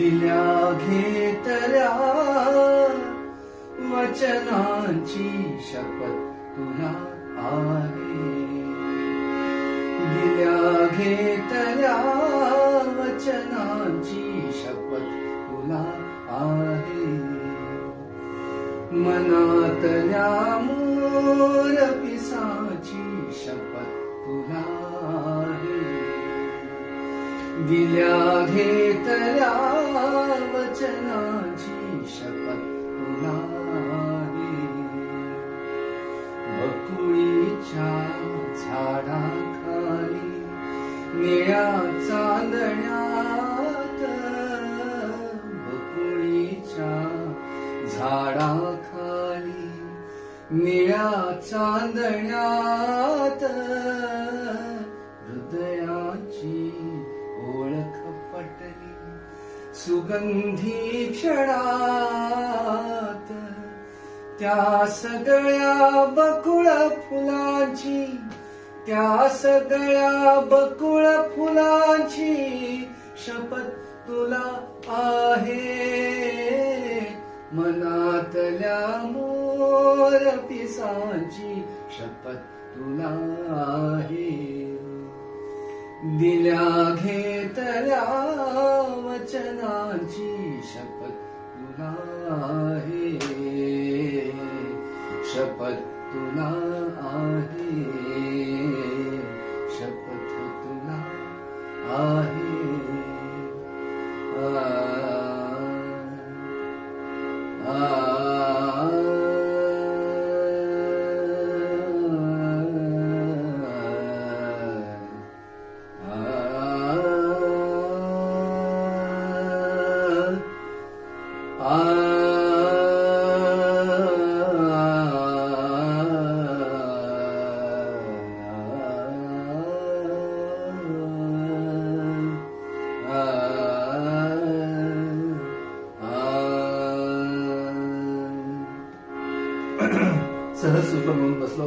दिल्या घेतल्या वचनांची शपथ तुला आहे. दिल्या घेतल्या वचनांची शपथ तुला आहे. मनातल्या मोर पिसाची दिल्या घेतल्या वचनाची शपथ तुला बकुळीच्या झाडाखाली निळ्या चांदण्यात. बकुळीच्या झाडाखाली निळ्या चांदण्यात. सुगंधी क्षणात त्या सगळ्या बकुळ फुलांची त्या सगळ्या बकुळ फुलांची शपथ तुला आहे. मनातल्या मोर पिसांची शपथ तुला आहे. दिल्या घेतल्या वचनाची शपथ तुला आहे. शपथ तुला आहे. शपथ तुला आहे. सहज सुख म्हणून बसलो.